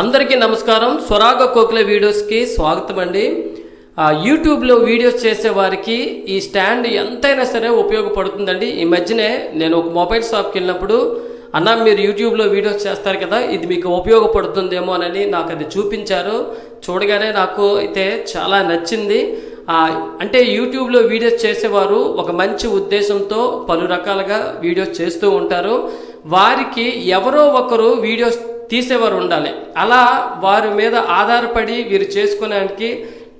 అందరికీ నమస్కారం. స్వరాగ కోకిల వీడియోస్కి స్వాగతం అండి యూట్యూబ్లో వీడియోస్ చేసే వారికి ఈ స్టాండ్ ఎంతైనా సరే ఉపయోగపడుతుందండి. ఈ మధ్యనే నేను ఒక మొబైల్ షాప్కి వెళ్ళినప్పుడు అన్న మీరు యూట్యూబ్లో వీడియోస్ చేస్తారు కదా ఇది మీకు ఉపయోగపడుతుందేమో అని నాకు అది చూపించారు. చూడగానే నాకు అయితే చాలా నచ్చింది. అంటే యూట్యూబ్లో వీడియోస్ చేసేవారు ఒక మంచి ఉద్దేశంతో పలు రకాలుగా వీడియోస్ చేస్తూ ఉంటారు. వారికి ఎవరో ఒకరు వీడియోస్ తీసేవారు ఉండాలి. అలా వారి మీద ఆధారపడి వీరు చేసుకోవడానికి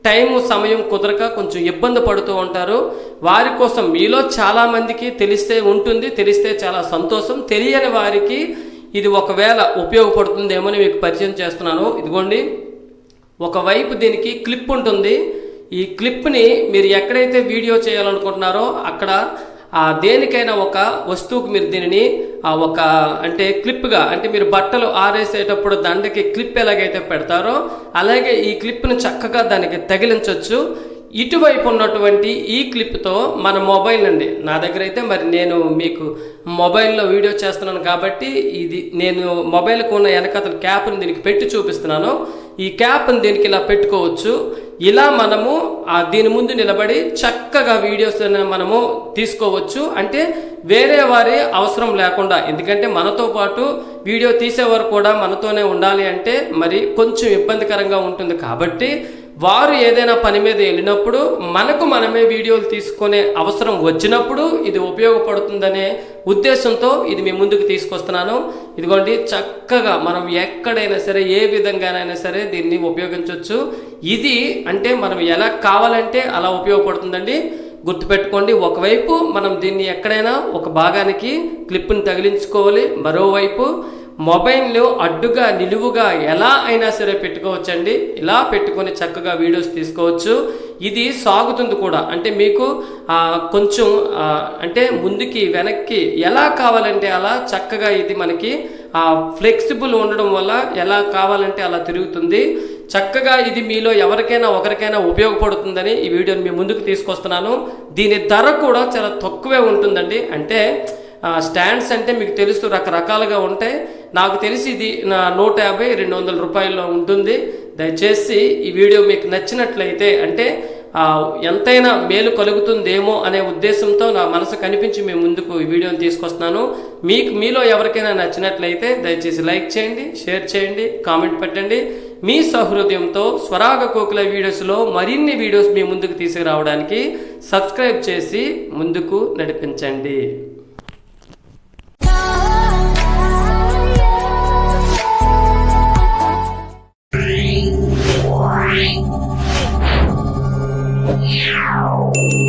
టైం సమయం కుదరక కొంచెం ఇబ్బంది పడుతూ ఉంటారు. వారి కోసం మీలో చాలామందికి తెలిస్తే ఉంటుంది తెలిస్తే చాలా సంతోషం. తెలియని వారికి ఇది ఒకవేళ ఉపయోగపడుతుందేమో అని మీకు పరిచయం చేస్తున్నాను. ఇదిగోండి ఒకవైపు దీనికి క్లిప్ ఉంటుంది. ఈ క్లిప్ని మీరు ఎక్కడైతే వీడియో చేయాలనుకుంటున్నారో అక్కడ దేనికైనా ఒక వస్తువుకు మీరు దీనిని ఒక అంటే క్లిప్గా అంటే మీరు బట్టలు ఆరేసేటప్పుడు దండకి క్లిప్ ఎలాగైతే పెడతారో అలాగే ఈ క్లిప్ను చక్కగా దానికి తగిలించవచ్చు ఇటువైపు ఉన్నటువంటి ఈ క్లిప్తో మన మొబైల్ అండి. నా దగ్గర అయితే మరి నేను మీకు మొబైల్లో వీడియో చేస్తున్నాను కాబట్టి ఇది నేను మొబైల్కి ఉన్న వెనకతల క్యాప్ని దీనికి పెట్టి చూపిస్తున్నాను. ఈ క్యాప్ని దీనికి ఇలా పెట్టుకోవచ్చు. ఇలా మనము దీని ముందు నిలబడి చక్కగా వీడియోస్ మనము తీసుకోవచ్చు. అంటే వేరే వారి అవసరం లేకుండా ఎందుకంటే మనతో పాటు వీడియో తీసేవారు కూడా మనతోనే ఉండాలి అంటే మరి కొంచెం ఇబ్బందికరంగా ఉంటుంది కాబట్టి వారు ఏదైనా పని మీద వెళ్ళినప్పుడు మనకు మనమే వీడియోలు తీసుకునే అవసరం వచ్చినప్పుడు ఇది ఉపయోగపడుతుందనే ఉద్దేశంతో ఇది మీ ముందుకు తీసుకొస్తున్నాను. ఇదిగోండి చక్కగా మనం ఎక్కడైనా సరే ఏ విధంగానైనా సరే దీన్ని ఉపయోగించవచ్చు ఇది అంటే మనం ఎలా కావాలంటే అలా ఉపయోగపడుతుందండి. గుర్తుపెట్టుకోండి ఒకవైపు మనం దీన్ని ఎక్కడైనా ఒక భాగానికి క్లిప్ని తగిలించుకోవాలి మరోవైపు మొబైల్లో అడ్డుగా నిలువుగా ఎలా అయినా సరే పెట్టుకోవచ్చండి. ఇలా పెట్టుకొని చక్కగా వీడియోస్ తీసుకోవచ్చు. ఇది సాగుతుంది కూడా. అంటే మీకు కొంచెం అంటే ముందుకి వెనక్కి ఎలా కావాలంటే అలా చక్కగా ఇది మనకి ఫ్లెక్సిబుల్ ఉండడం వల్ల ఎలా కావాలంటే అలా తిరుగుతుంది. చక్కగా ఇది మీలో ఎవరికైనా ఒకరికైనా ఉపయోగపడుతుందని ఈ వీడియోని మీ ముందుకు తీసుకొస్తున్నాను. దీని ధర కూడా చాలా తక్కువే ఉంటుందండి. అంటే స్టాండ్స్ అంటే మీకు తెలుసు రకరకాలుగా ఉంటాయి. నాకు తెలిసి ఇది నా నూట యాభై రెండు వందల రూపాయల్లో ఉంటుంది. దయచేసి ఈ వీడియో మీకు నచ్చినట్లయితే అంటే ఎంతైనా మేలు కలుగుతుందేమో అనే ఉద్దేశంతో నా మనసు కనిపించి మీ ముందుకు ఈ వీడియోని తీసుకొస్తున్నాను. మీకు మీలో ఎవరికైనా నచ్చినట్లయితే దయచేసి లైక్ చేయండి షేర్ చేయండి కామెంట్ పెట్టండి. మీ సహృదయంతో స్వరాగ కోకిల వీడియోస్లో మరిన్ని వీడియోస్ మీ ముందుకు తీసుకురావడానికి సబ్స్క్రైబ్ చేసి ముందుకు నడిపించండి. Wow.